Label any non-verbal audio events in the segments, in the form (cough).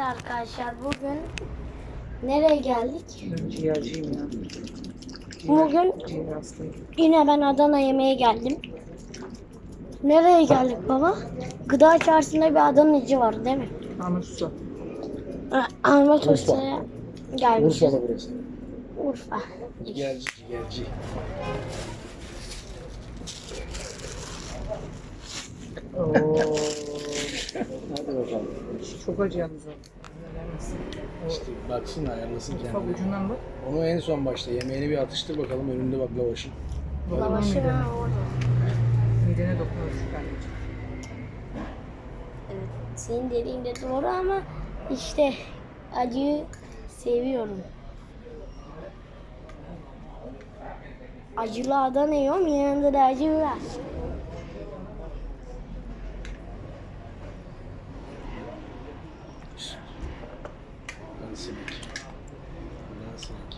Arkadaşlar bugün nereye geldik? Ciğerciyim ya. Bugün Ciğer hastayım. yine ben Adana yemeğe geldim. Nereye geldik baba? Gıda çarşısında bir Adanacı var değil mi? Ahmet Usta. Ha, Ahmet Usta'ya gelmişiz. Urfa'da burası. Urfa. Ciğerci, ciğerci. Oo, Hadi bakalım. çok acı yalnız o. İşte baksın ayarlasın kendini. ucundan bak. Onu en son başta yemeğini bir atıştır bakalım önünde bak lavaşın. Lavaşı midene. ha, orada. Midene dokunur şu anneciğim. Evet, senin dediğin de doğru ama işte acıyı seviyorum. Acılı Adana yiyorum yanında da acı var. Lan sinek. Lan sinek.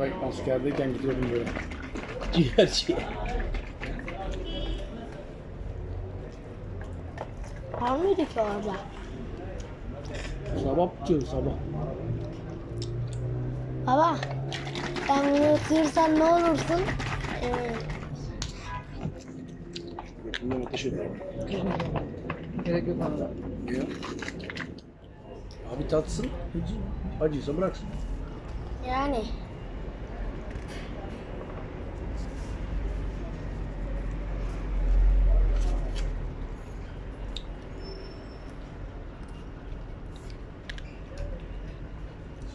Ben askerdeyken gidiyordum böyle. Ciğerci. Var mıydı ki orada? Sabah bitiyordu sabah. Baba, sen bunu ısırırsan ne olursun? Ee, Bundan ateş ediyorum. Gerek yok onda. Niye? Abi tatsın. Acıysa bıraksın. yani.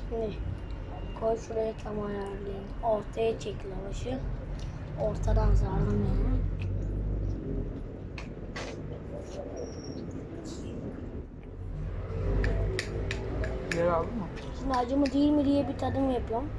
Şimdi koy şuraya tam ayarlayın. Ortaya çek lavaşı. Ortadan sardım yani. Yer aldın mı? Şimdi acı mı değil mi diye bir tadım yapıyorum.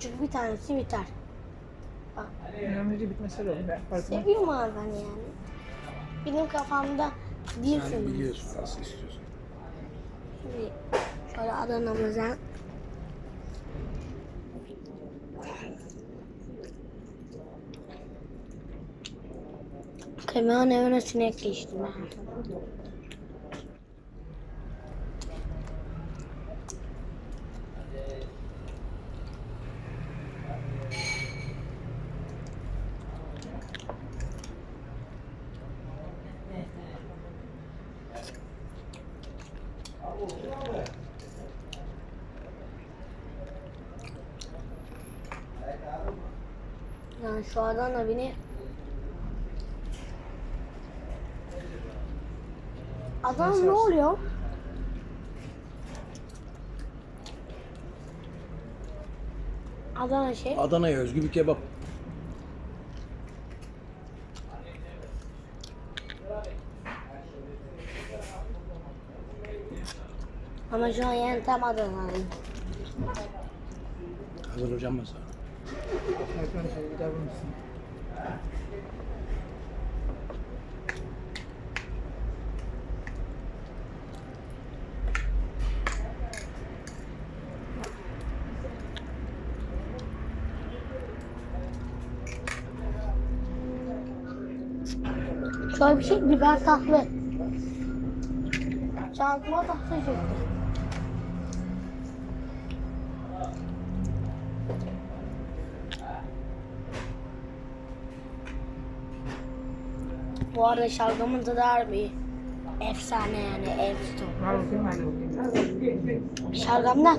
Küçük bir tanesi biter. Bak. Önemli değil. Ben farkında. Seviyorum abi ben yani. Benim kafamda Sen değilsin. biliyorsun nasıl istiyorsun. Şimdi şöyle Adana'mıza Kıymanın evine sinek geçtim ben. Yani şu Adana beni Adana ne oluyor? Adana şey. Adana'ya özgü bir kebap. Ama şu an yani tam Adana'yım. Hazır hocam ben sana. Gider. Şöyle bir şey biber tatlı. Çantıma tatlı çekti. Bu arada şalgamın tadı harbi efsane yani bakayım. Şalgamdan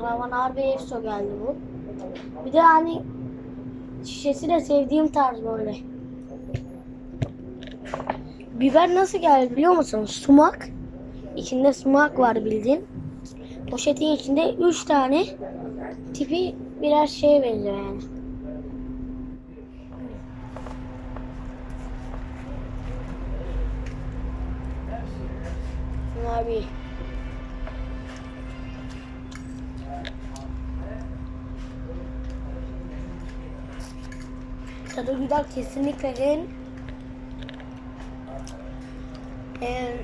Araban harbi efso geldi bu. Bir de hani şişesi de sevdiğim tarz böyle. Biber nasıl geldi biliyor musun? Sumak. İçinde sumak var bildiğin. Poşetin içinde 3 tane tipi birer şeye benziyor yani. Abi. Tadı güzel kesinlikle gelin. Ee,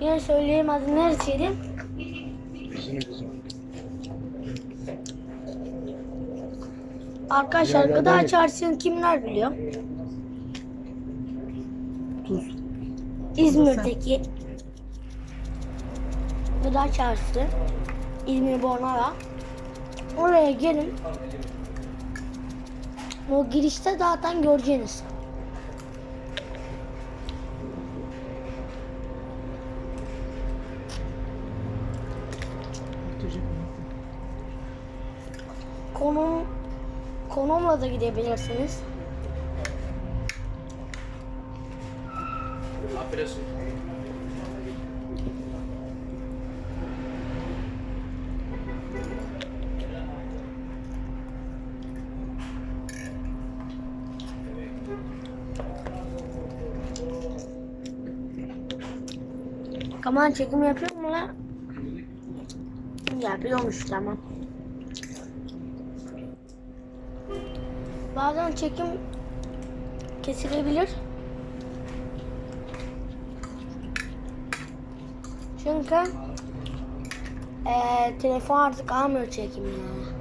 yine söyleyeyim adı neresiydi? Kızını kızını. Arkadaşlar gıda çarşısını kimler biliyor? Tuz. İzmir'deki gıda çarşısı İzmir Bornova oraya gelin o girişte zaten göreceğiniz. Konum konumla da gidebilirsiniz. Kaman çekim yapıyor mu lan? Yapıyormuş tamam. Bazen çekim kesilebilir. Çünkü eee telefon artık almıyor çekimini.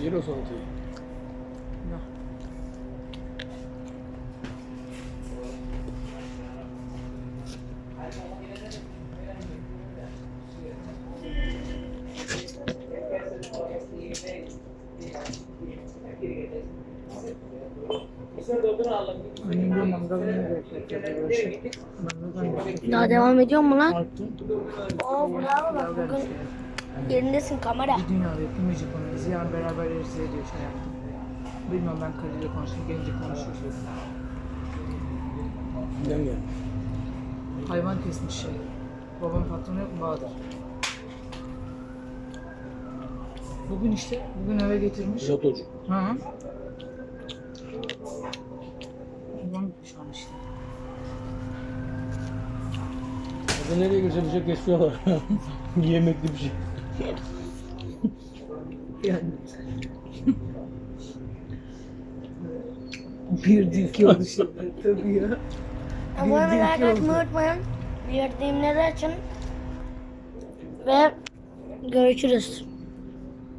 Sıyır o salatayı. Ne? Annem de mangalını bekletti. Böyle şey. Mangaldan bekletti. Daha devam ediyor mu lan? Oo bravo bak bugün yerindesin kamera. Bir dünyada yapımcı konu. Ziyan beraber yeriz diye şey yaptım. Bilmem ben Kadir'le konuştum. Gelince konuşuruz. Giden gel. Hayvan kesmiş şey. Babam patronu yok mu Bahadır? Bugün işte, bugün eve getirmiş. Jatocu. Hı hı. Babam gitmiş an işte. Hadi nereye bıçak kesiyorlar. (laughs) Yemekli bir şey. Yani. bir ki oldu şeyler tabii ya. Abone oldu. unutmayın. Bildirimleri açın. Ve görüşürüz.